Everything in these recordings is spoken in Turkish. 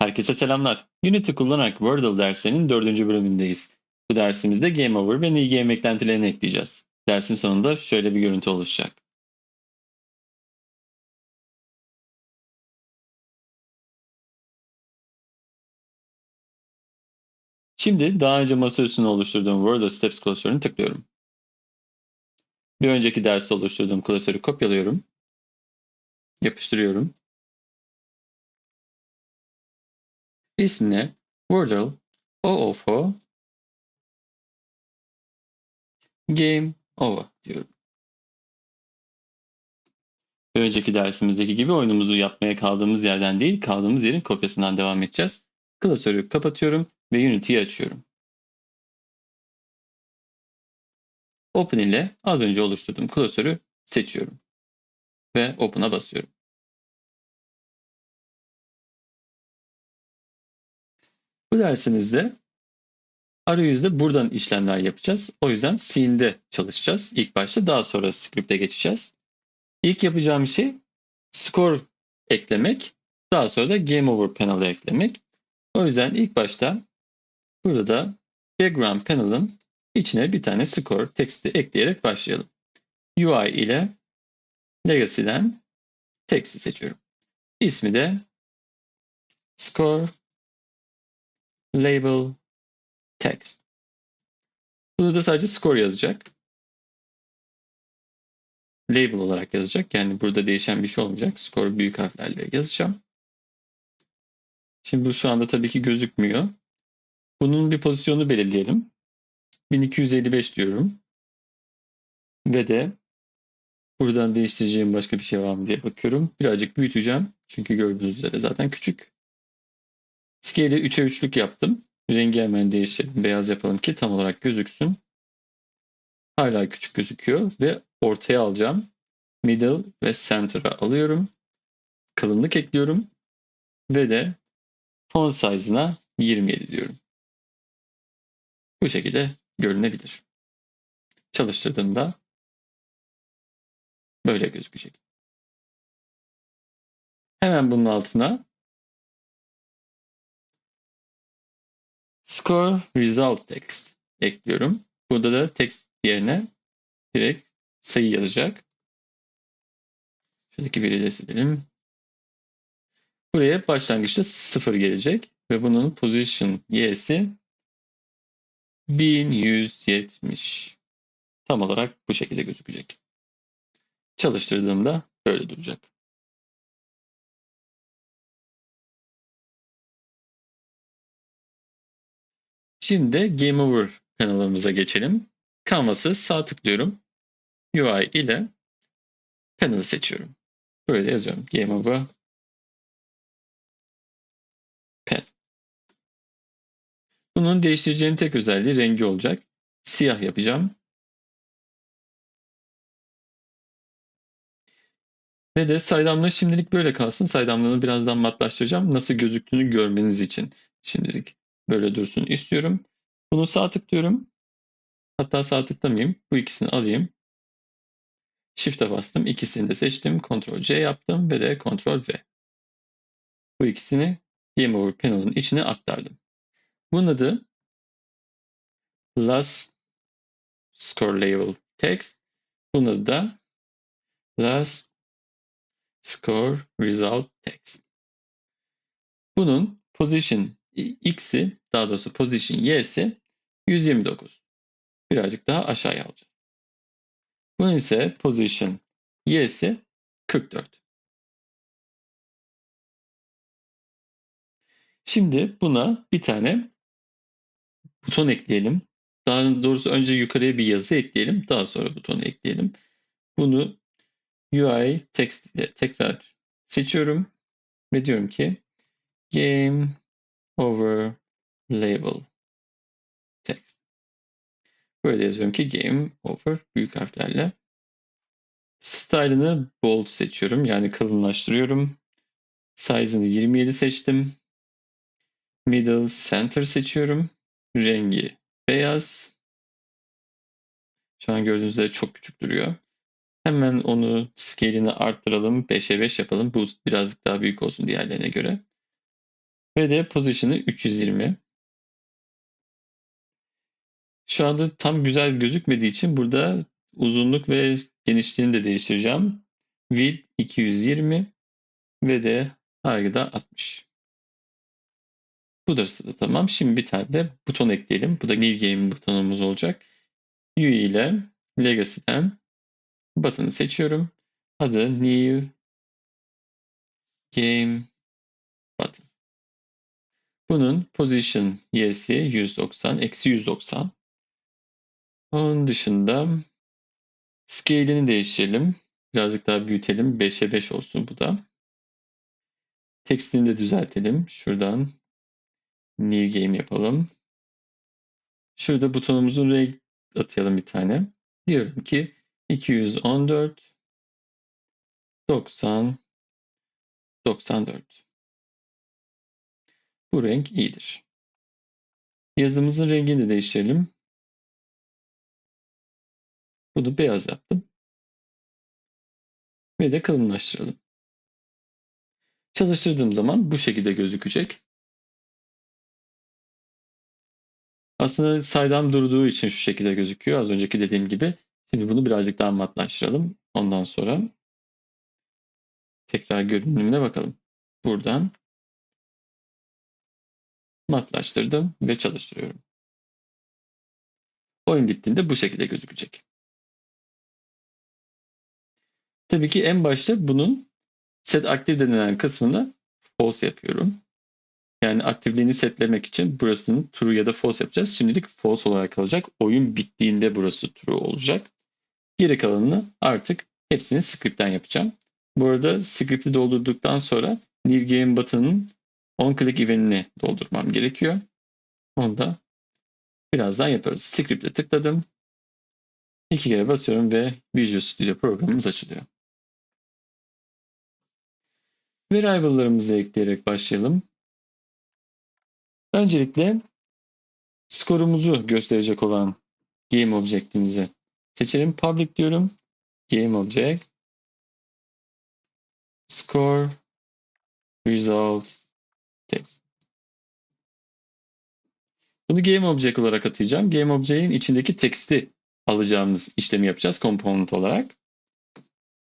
Herkese selamlar. Unity kullanarak Wordle derslerinin dördüncü bölümündeyiz. Bu dersimizde Game Over ve New Game eklentilerini ekleyeceğiz. Dersin sonunda şöyle bir görüntü oluşacak. Şimdi daha önce masa üstünde oluşturduğum Wordle Steps klasörünü tıklıyorum. Bir önceki derste oluşturduğum klasörü kopyalıyorum. Yapıştırıyorum. İsmine Wordle OOFO Game Over diyorum. Önceki dersimizdeki gibi oyunumuzu yapmaya kaldığımız yerden değil, kaldığımız yerin kopyasından devam edeceğiz. Klasörü kapatıyorum ve Unity'yi açıyorum. Open ile az önce oluşturduğum klasörü seçiyorum. Ve Open'a basıyorum. Bu dersimizde arayüzde buradan işlemler yapacağız. O yüzden scene'de çalışacağız. İlk başta daha sonra script'e geçeceğiz. İlk yapacağım şey score eklemek. Daha sonra da game over panel'ı eklemek. O yüzden ilk başta burada da background panel'ın içine bir tane score teksti ekleyerek başlayalım. UI ile Legacy'den teksti seçiyorum. İsmi de score label text. Burada da sadece score yazacak. Label olarak yazacak. Yani burada değişen bir şey olmayacak. Score büyük harflerle yazacağım. Şimdi bu şu anda tabii ki gözükmüyor. Bunun bir pozisyonu belirleyelim. 1255 diyorum. Ve de buradan değiştireceğim başka bir şey var mı diye bakıyorum. Birazcık büyüteceğim. Çünkü gördüğünüz üzere zaten küçük. Scale'i 3'e 3'lük yaptım. Rengi hemen değiştirelim. Beyaz yapalım ki tam olarak gözüksün. Hala küçük gözüküyor ve ortaya alacağım. Middle ve Center'a alıyorum. Kalınlık ekliyorum. Ve de font size'ına 27 diyorum. Bu şekilde görünebilir. Çalıştırdığımda böyle gözükecek. Hemen bunun altına score result text ekliyorum. Burada da text yerine direkt sayı yazacak. Şuradaki biri de silelim. Buraya başlangıçta 0 gelecek ve bunun position y'si 1170. Tam olarak bu şekilde gözükecek. Çalıştırdığımda böyle duracak. Şimdi Game Over kanalımıza geçelim. Canvas'ı sağ tıklıyorum. UI ile panel'ı seçiyorum. Böyle yazıyorum. Game Over Pen. Bunun değiştireceğim tek özelliği rengi olacak. Siyah yapacağım. Ve de saydamlığı şimdilik böyle kalsın. Saydamlığını birazdan matlaştıracağım. Nasıl gözüktüğünü görmeniz için şimdilik böyle dursun istiyorum. Bunu sağ tıklıyorum. Hatta sağ tıklamayayım. Bu ikisini alayım. Shift'e bastım. İkisini de seçtim. Ctrl C yaptım ve de Ctrl V. Bu ikisini Game Over panel'ın içine aktardım. Bunun adı Last Score Label Text. Bunun adı da Last Score Result Text. Bunun position x'i daha doğrusu position y'si 129. Birazcık daha aşağıya alacağız. Bunun ise position y'si 44. Şimdi buna bir tane buton ekleyelim. Daha doğrusu önce yukarıya bir yazı ekleyelim. Daha sonra butonu ekleyelim. Bunu UI text ile tekrar seçiyorum. Ve diyorum ki game over label text. Böyle yazıyorum ki game over büyük harflerle. Style'ını bold seçiyorum. Yani kalınlaştırıyorum. Size'ını 27 seçtim. Middle center seçiyorum. Rengi beyaz. Şu an gördüğünüz üzere çok küçük duruyor. Hemen onu scale'ini arttıralım. 5'e 5 yapalım. Bu birazcık daha büyük olsun diğerlerine göre. Ve de position'ı 320. Şu anda tam güzel gözükmediği için burada uzunluk ve genişliğini de değiştireceğim. Width 220 ve de hargıda 60. Bu da tamam. Şimdi bir tane de buton ekleyelim. Bu da New Game butonumuz olacak. UI ile Legacy'den button'ı seçiyorum. Adı New Game Button. Bunun position y'si 190, eksi 190. Onun dışında scale'ini değiştirelim. Birazcık daha büyütelim. 5'e 5 olsun bu da. Tekstini de düzeltelim. Şuradan New Game yapalım. Şurada butonumuzun renk atayalım bir tane. Diyorum ki 214 90 94. Bu renk iyidir. Yazımızın rengini de değiştirelim. Bunu beyaz yaptım. Ve de kalınlaştıralım. Çalıştırdığım zaman bu şekilde gözükecek. Aslında saydam durduğu için şu şekilde gözüküyor. Az önceki dediğim gibi. Şimdi bunu birazcık daha matlaştıralım. Ondan sonra tekrar görünümüne bakalım. Buradan matlaştırdım ve çalıştırıyorum. Oyun bittiğinde bu şekilde gözükecek. Tabii ki en başta bunun set aktif denilen kısmını false yapıyorum. Yani aktifliğini setlemek için burasını true ya da false yapacağız. Şimdilik false olarak kalacak. Oyun bittiğinde burası true olacak. Geri kalanını artık hepsini script'ten yapacağım. Bu arada script'i doldurduktan sonra New Game button'ın on click event'ini doldurmam gerekiyor. Onu da birazdan yaparız. Script'e tıkladım. İki kere basıyorum ve Visual Studio programımız açılıyor. Variable'larımızı ekleyerek başlayalım. Öncelikle skorumuzu gösterecek olan game object'imizi seçelim. Public diyorum. Game object score result Bunu game object olarak atayacağım. Game object'in içindeki teksti alacağımız işlemi yapacağız component olarak.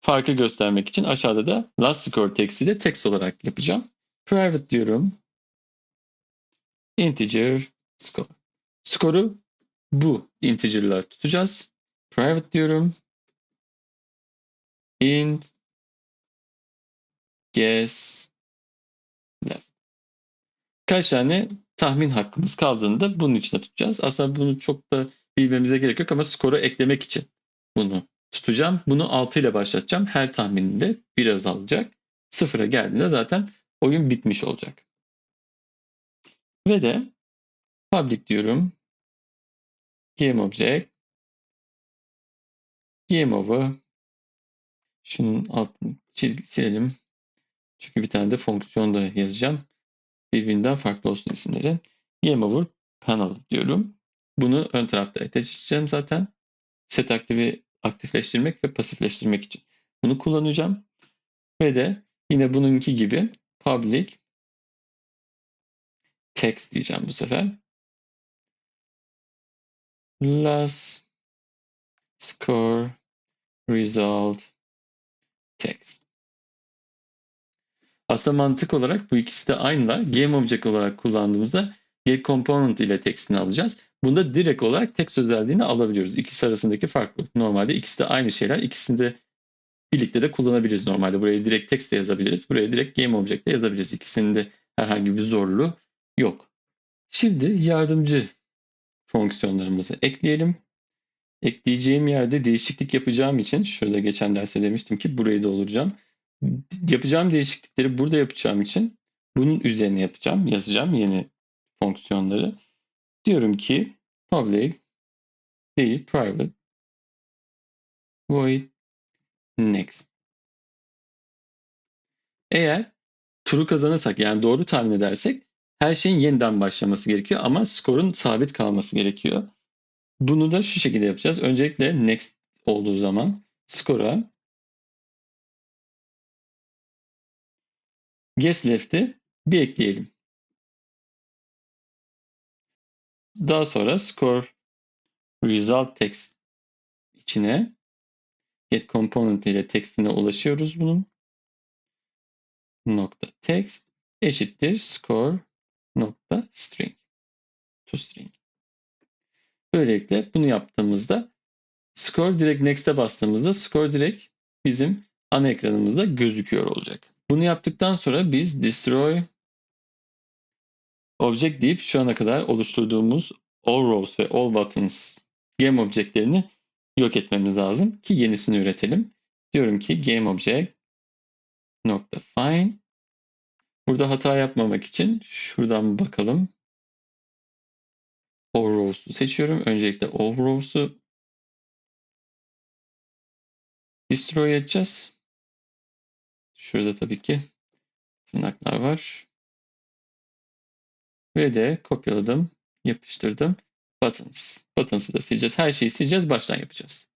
Farkı göstermek için aşağıda da last score teksti de text olarak yapacağım. Private diyorum integer score. Skoru bu integer'lar tutacağız. Private diyorum. int guess. Kaç tane tahmin hakkımız kaldığında bunun içine tutacağız. Aslında bunu çok da bilmemize gerek yok ama skoru eklemek için bunu tutacağım. Bunu 6 ile başlatacağım. Her tahmininde biraz alacak. Sıfıra geldiğinde zaten oyun bitmiş olacak. Ve de public diyorum. Game object. Game over. Şunun altını çizgi silelim. Çünkü bir tane de fonksiyon da yazacağım. Birbirinden farklı olsun isimleri. Game over panel diyorum. Bunu ön tarafta edeceğim zaten. Set aktifi aktifleştirmek ve pasifleştirmek için. Bunu kullanacağım. Ve de yine bununki gibi public text diyeceğim bu sefer. Last score result text. Aslında mantık olarak bu ikisi de aynılar. Game object olarak kullandığımızda get component ile textini alacağız. Bunda direkt olarak text özelliğini alabiliyoruz. İkisi arasındaki fark bu. Normalde ikisi de aynı şeyler. İkisini de birlikte de kullanabiliriz normalde. Buraya direkt text de yazabiliriz. Buraya direkt game object de yazabiliriz. İkisinin de herhangi bir zorluğu yok. Şimdi yardımcı fonksiyonlarımızı ekleyelim. Ekleyeceğim yerde değişiklik yapacağım için şurada geçen derste demiştim ki burayı dolduracağım. Yapacağım değişiklikleri burada yapacağım için bunun üzerine yapacağım. Yazacağım yeni fonksiyonları. Diyorum ki public değil private void next. Eğer turu kazanırsak yani doğru tahmin edersek her şeyin yeniden başlaması gerekiyor ama skorun sabit kalması gerekiyor. Bunu da şu şekilde yapacağız. Öncelikle next olduğu zaman skora guess left'i bir ekleyelim. Daha sonra score result text içine get component ile textine ulaşıyoruz bunun. Nokta text eşittir score nokta string to string. Böylelikle bunu yaptığımızda score direkt next'e bastığımızda score direkt bizim ana ekranımızda gözüküyor olacak. Bunu yaptıktan sonra biz destroy object deyip şu ana kadar oluşturduğumuz all rows ve all buttons game objectlerini yok etmemiz lazım ki yenisini üretelim. Diyorum ki game object nokta find Burada hata yapmamak için şuradan bakalım. All rows'u seçiyorum. Öncelikle all rows'u destroy edeceğiz. Şurada tabii ki tırnaklar var. Ve de kopyaladım, yapıştırdım. Buttons. Buttons'ı da sileceğiz. Her şeyi sileceğiz. Baştan yapacağız.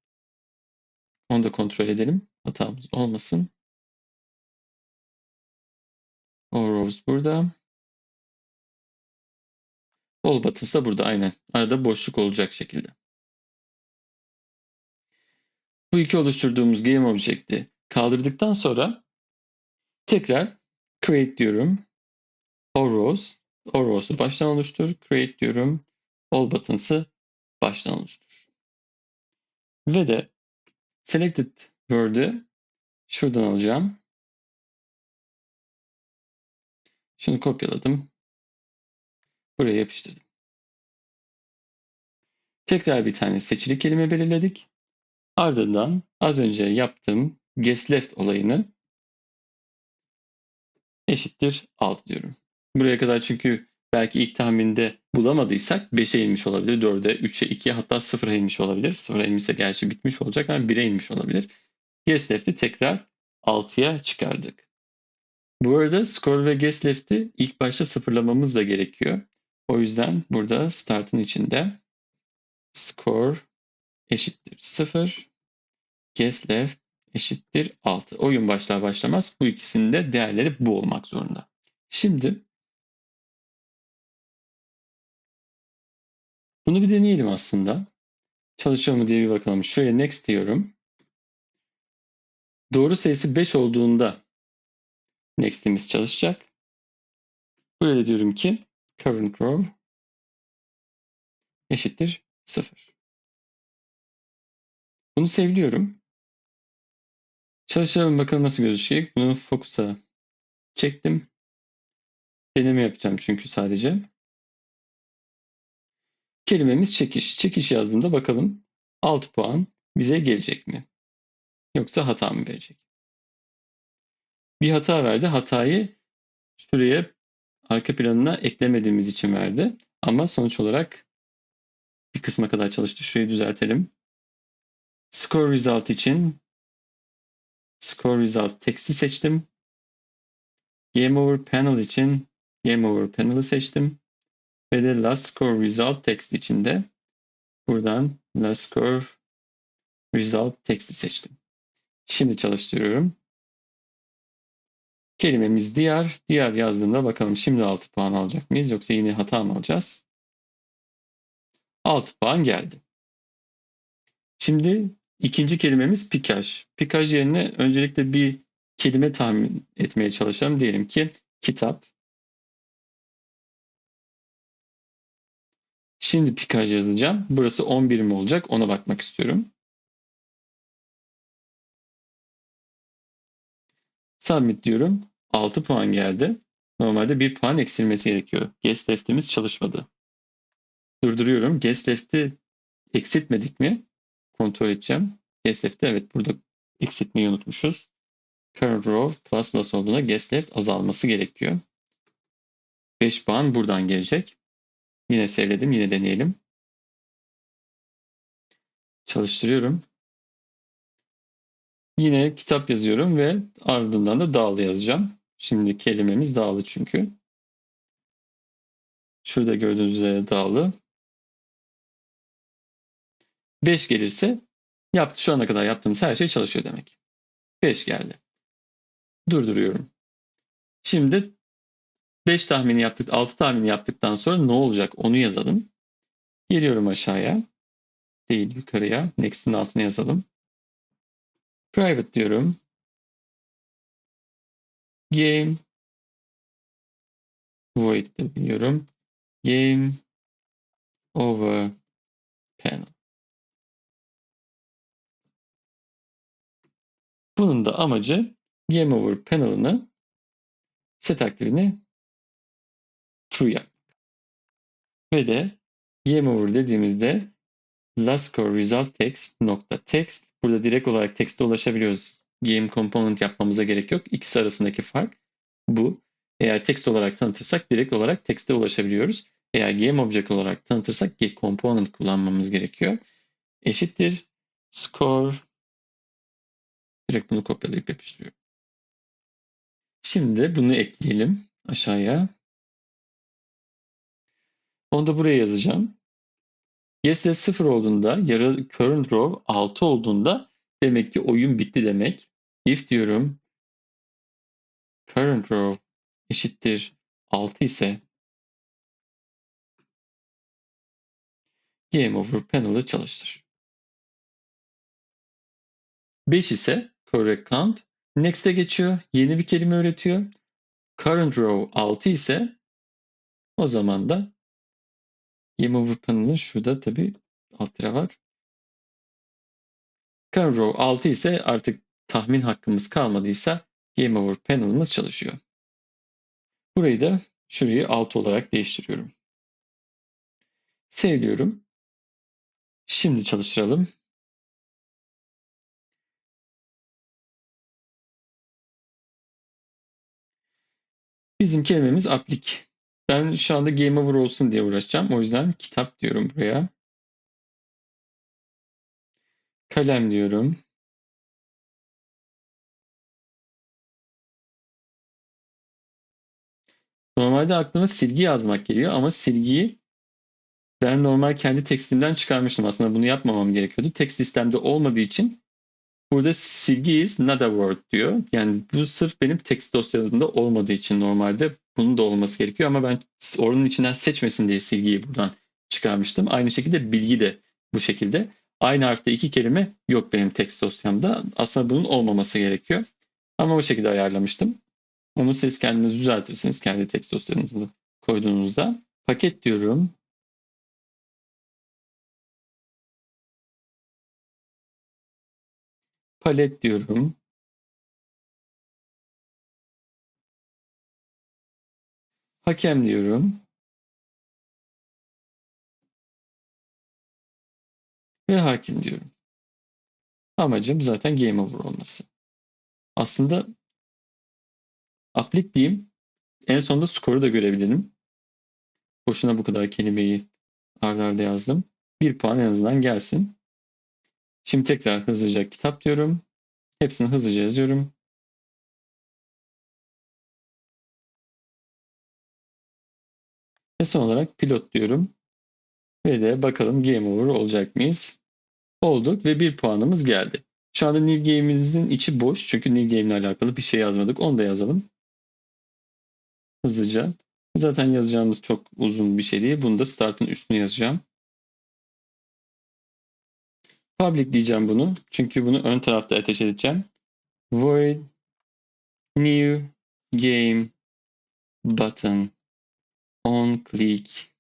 Onu da kontrol edelim. Hatamız olmasın. All rows burada. All buttons da burada aynen. Arada boşluk olacak şekilde. Bu iki oluşturduğumuz game object'i kaldırdıktan sonra tekrar create diyorum. All rows. All rows'u baştan oluştur. Create diyorum. All buttons'ı baştan oluştur. Ve de selected word'ü şuradan alacağım. Şunu kopyaladım. Buraya yapıştırdım. Tekrar bir tane seçili kelime belirledik. Ardından az önce yaptığım guess left olayını eşittir 6 diyorum. Buraya kadar çünkü belki ilk tahminde bulamadıysak 5'e inmiş olabilir, 4'e, 3'e, 2'ye hatta 0'a inmiş olabilir. 0'a inmişse gerçi bitmiş olacak ama 1'e inmiş olabilir. Guess left'i tekrar 6'ya çıkardık. Bu arada score ve guess left'i ilk başta sıfırlamamız da gerekiyor. O yüzden burada start'ın içinde score eşittir 0, guess left eşittir 6. Oyun başlar başlamaz bu ikisinin de değerleri bu olmak zorunda. Şimdi bunu bir deneyelim aslında. Çalışıyor mu diye bir bakalım. Şuraya next diyorum. Doğru sayısı 5 olduğunda next'imiz çalışacak. Burada diyorum ki current row eşittir 0. Bunu sevliyorum. Çalışalım bakalım nasıl gözükecek. Bunu Focus'a çektim. Deneme yapacağım çünkü sadece. Kelimemiz çekiş. Çekiş yazdığımda bakalım 6 puan bize gelecek mi? Yoksa hata mı verecek? Bir hata verdi. Hatayı şuraya arka planına eklemediğimiz için verdi. Ama sonuç olarak bir kısma kadar çalıştı. Şurayı düzeltelim. Score result için score result text'i seçtim. Game over panel için game over panel'ı seçtim. Ve de last score result text için de buradan last score result text'i seçtim. Şimdi çalıştırıyorum. Kelimemiz diğer. Diğer yazdığımda bakalım şimdi 6 puan alacak mıyız yoksa yine hata mı alacağız? 6 puan geldi. Şimdi ikinci kelimemiz pikaj. Pikaj yerine öncelikle bir kelime tahmin etmeye çalışalım. Diyelim ki kitap. Şimdi pikaj yazacağım. Burası 11 mi olacak ona bakmak istiyorum. Submit diyorum. 6 puan geldi. Normalde 1 puan eksilmesi gerekiyor. Guest left'imiz çalışmadı. Durduruyorum. Guest left'i eksiltmedik mi? Kontrol edeceğim. Guest left'i evet burada eksiltmeyi unutmuşuz. Current row plus plus olduğunda guest left azalması gerekiyor. 5 puan buradan gelecek. Yine sevledim. Yine deneyelim. Çalıştırıyorum. Yine kitap yazıyorum ve ardından da dağlı yazacağım. Şimdi kelimemiz dağlı çünkü. Şurada gördüğünüz üzere dağlı. 5 gelirse yaptı şu ana kadar yaptığımız her şey çalışıyor demek. 5 geldi. Durduruyorum. Şimdi 5 tahmini yaptık, 6 tahmini yaptıktan sonra ne olacak onu yazalım. Geliyorum aşağıya. Değil yukarıya. Next'in altına yazalım. Private diyorum. Game void de biliyorum. Game over panel. Bunun da amacı game over panel'ını set aktifini true yap. Ve de game over dediğimizde last score result text nokta text burada direkt olarak text'e ulaşabiliyoruz. Game component yapmamıza gerek yok. İkisi arasındaki fark bu. Eğer text olarak tanıtırsak direkt olarak text'e ulaşabiliyoruz. Eğer game object olarak tanıtırsak get component kullanmamız gerekiyor. Eşittir score direkt bunu kopyalayıp yapıştırıyorum. Şimdi bunu ekleyelim aşağıya. Onu da buraya yazacağım. Guess'de 0 olduğunda yarı current row 6 olduğunda demek ki oyun bitti demek. If diyorum current row eşittir 6 ise game over panel'ı çalıştır. 5 ise correct count next'e geçiyor. Yeni bir kelime öğretiyor. Current row 6 ise o zaman da game over panel'ın şurada tabi alt tire var. Current row 6 ise artık tahmin hakkımız kalmadıysa game over panel'ımız çalışıyor. Burayı da şurayı 6 olarak değiştiriyorum. Sevliyorum. Şimdi çalıştıralım. Bizim kelimemiz aplik. Ben şu anda game over olsun diye uğraşacağım. O yüzden kitap diyorum buraya. Kalem diyorum. Normalde aklıma silgi yazmak geliyor ama silgiyi ben normal kendi tekstimden çıkarmıştım. Aslında bunu yapmamam gerekiyordu. Text listemde olmadığı için burada silgi is not a word diyor. Yani bu sırf benim text dosyalarımda olmadığı için normalde bunun da olması gerekiyor ama ben onun içinden seçmesin diye silgiyi buradan çıkarmıştım. Aynı şekilde bilgi de bu şekilde. Aynı harfte iki kelime yok benim text dosyamda. Aslında bunun olmaması gerekiyor. Ama o şekilde ayarlamıştım. Onu siz kendiniz düzeltirsiniz kendi text dosyanızı koyduğunuzda. Paket diyorum. Palet diyorum. Hakem diyorum. Ve hakim diyorum. Amacım zaten game over olması. Aslında aplik diyeyim. En sonunda skoru da görebilirim. Boşuna bu kadar kelimeyi arda arda yazdım. Bir puan en azından gelsin. Şimdi tekrar hızlıca kitap diyorum. Hepsini hızlıca yazıyorum. Ve son olarak pilot diyorum. Ve de bakalım game over olacak mıyız? Olduk ve bir puanımız geldi. Şu anda new game'imizin içi boş. Çünkü new game ile alakalı bir şey yazmadık. Onu da yazalım. Hızlıca. Zaten yazacağımız çok uzun bir şey değil. Bunu da startın üstüne yazacağım. Public diyeceğim bunu. Çünkü bunu ön tarafta ateş edeceğim. Void new game button on click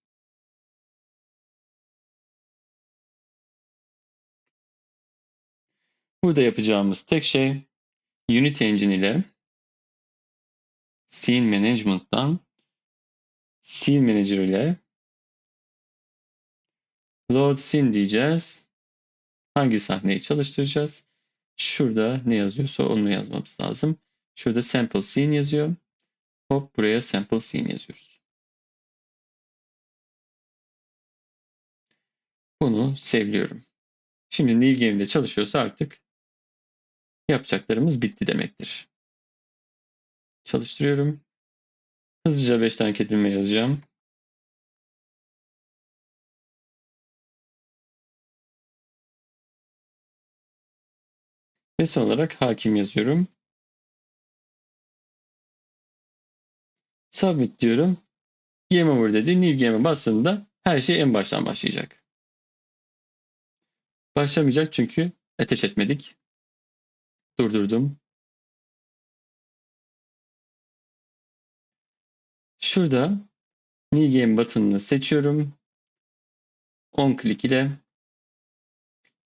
Burada yapacağımız tek şey Unity Engine ile Scene Management'tan Scene Manager ile Load Scene diyeceğiz. Hangi sahneyi çalıştıracağız? Şurada ne yazıyorsa onu yazmamız lazım. Şurada Sample Scene yazıyor. Hop buraya Sample Scene yazıyoruz. Bunu sevliyorum. Şimdi New Game'de çalışıyorsa artık yapacaklarımız bitti demektir. Çalıştırıyorum. Hızlıca 5 tane kelime yazacağım. Ve son olarak hakim yazıyorum. Submit diyorum. Game over dedi. New game'e bastığında her şey en baştan başlayacak. Başlamayacak çünkü ateş etmedik. Durdurdum. Şurada New Game button'ını seçiyorum. 10 klik ile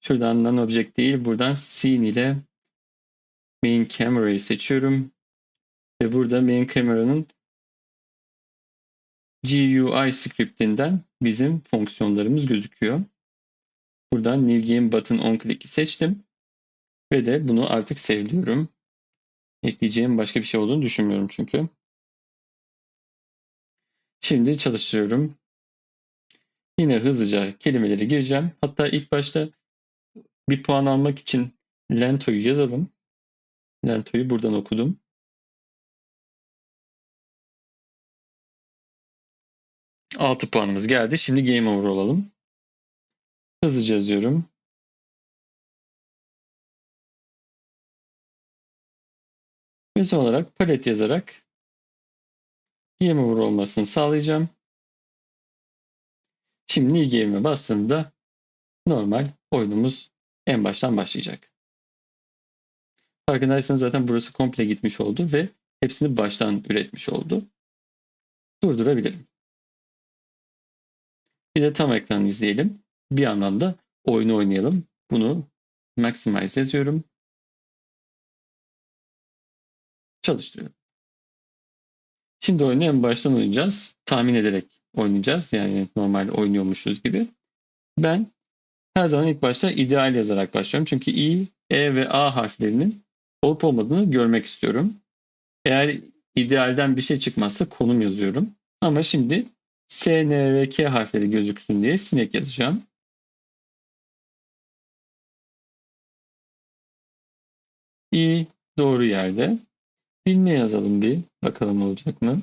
şuradan non object değil buradan scene ile main camera'yı seçiyorum. Ve burada main camera'nın GUI scriptinden bizim fonksiyonlarımız gözüküyor. Buradan New Game Button on click'i seçtim. Ve de bunu artık sevliyorum. Ekleyeceğim başka bir şey olduğunu düşünmüyorum çünkü. Şimdi çalıştırıyorum. Yine hızlıca kelimeleri gireceğim. Hatta ilk başta bir puan almak için Lento'yu yazalım. Lento'yu buradan okudum. Altı puanımız geldi. Şimdi game over olalım. Hızlıca yazıyorum. Ve son olarak palet yazarak game over olmasını sağlayacağım. Şimdi game'e bastığımda normal oyunumuz en baştan başlayacak. Farkındaysanız zaten burası komple gitmiş oldu ve hepsini baştan üretmiş oldu. Durdurabilirim. Bir de tam ekran izleyelim. Bir yandan da oyunu oynayalım. Bunu maximize yazıyorum. Çalıştırıyorum. Şimdi oyunu en baştan oynayacağız. Tahmin ederek oynayacağız. Yani normal oynuyormuşuz gibi. Ben her zaman ilk başta ideal yazarak başlıyorum. Çünkü I, E ve A harflerinin olup olmadığını görmek istiyorum. Eğer idealden bir şey çıkmazsa konum yazıyorum. Ama şimdi S, N ve K harfleri gözüksün diye sinek yazacağım. İ doğru yerde. Bilme yazalım bir. Bakalım olacak mı?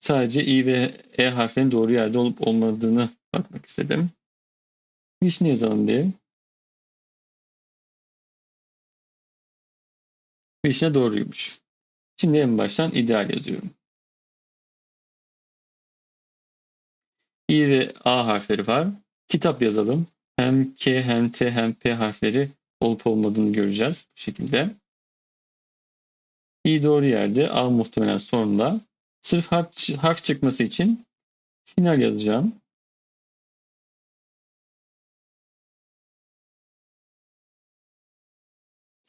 Sadece i ve e harflerinin doğru yerde olup olmadığını bakmak istedim. Vişne yazalım diye. Vişne doğruymuş. Şimdi en baştan ideal yazıyorum. i ve a harfleri var. Kitap yazalım. Hem k hem t hem p harfleri olup olmadığını göreceğiz bu şekilde. i doğru yerde, a muhtemelen sonunda. Sırf harf, harf çıkması için final yazacağım.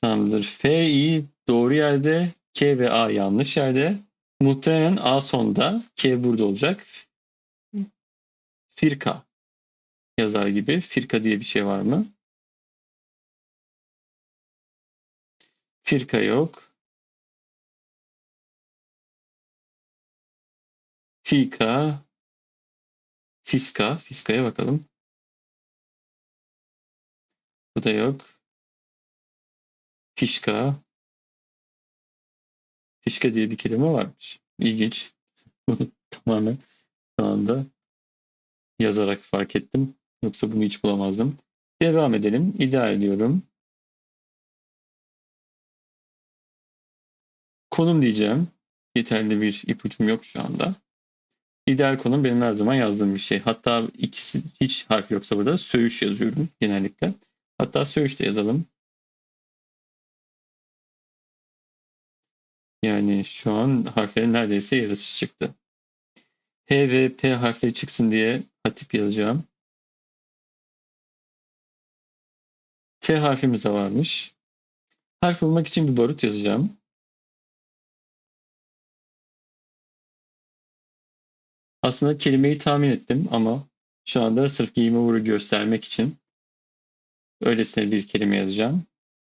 Tamamdır. F, I doğru yerde, K ve A yanlış yerde. Muhtemelen A sonda, K burada olacak. Firka yazar gibi. Firka diye bir şey var mı? Firka yok. Fika. Fiska. Fiska'ya bakalım. Bu da yok. Fişka. Fişka diye bir kelime varmış. İlginç. Bunu tamamen şu anda yazarak fark ettim. Yoksa bunu hiç bulamazdım. Devam edelim. İdeal diyorum. Konum diyeceğim. Yeterli bir ipucum yok şu anda. İdeal konum benim her zaman yazdığım bir şey. Hatta ikisi hiç harf yoksa burada söğüş yazıyorum genellikle. Hatta söğüş de yazalım. Yani şu an harflerin neredeyse yarısı çıktı. H ve P harfleri çıksın diye hatip yazacağım. T harfimiz de varmış. Harf bulmak için bir barut yazacağım. Aslında kelimeyi tahmin ettim ama şu anda sırf giyime vuru göstermek için öylesine bir kelime yazacağım.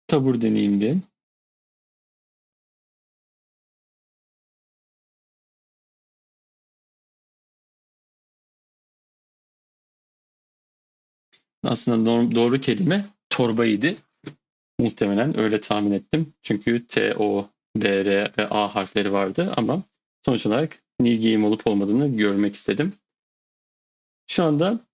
Tabur deneyeyim bir. Aslında doğru kelime torbaydı. Muhtemelen öyle tahmin ettim. Çünkü T, O, B, R ve A harfleri vardı ama sonuç olarak new game olup olmadığını görmek istedim. Şu anda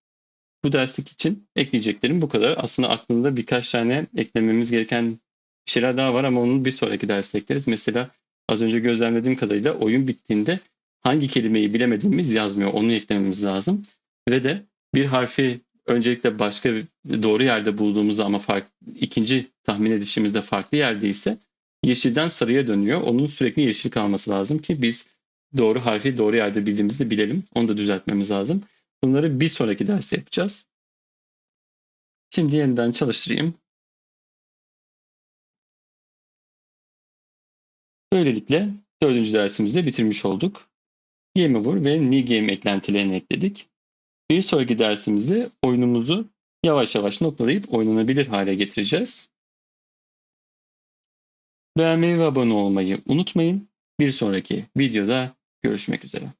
bu derslik için ekleyeceklerim bu kadar. Aslında aklımda birkaç tane eklememiz gereken şeyler daha var ama onu bir sonraki derste ekleriz. Mesela az önce gözlemlediğim kadarıyla oyun bittiğinde hangi kelimeyi bilemediğimiz yazmıyor. Onu eklememiz lazım. Ve de bir harfi öncelikle başka doğru yerde bulduğumuzda ama fark, ikinci tahmin edişimizde farklı yerdeyse yeşilden sarıya dönüyor. Onun sürekli yeşil kalması lazım ki biz doğru harfi doğru yerde bildiğimizi bilelim. Onu da düzeltmemiz lazım. Bunları bir sonraki derste yapacağız. Şimdi yeniden çalıştırayım. Böylelikle dördüncü dersimizde bitirmiş olduk. GameOver ve New Game eklentilerini ekledik. Bir sonraki dersimizde oyunumuzu yavaş yavaş noktalayıp oynanabilir hale getireceğiz. Beğenmeyi ve abone olmayı unutmayın. Bir sonraki videoda görüşmek üzere.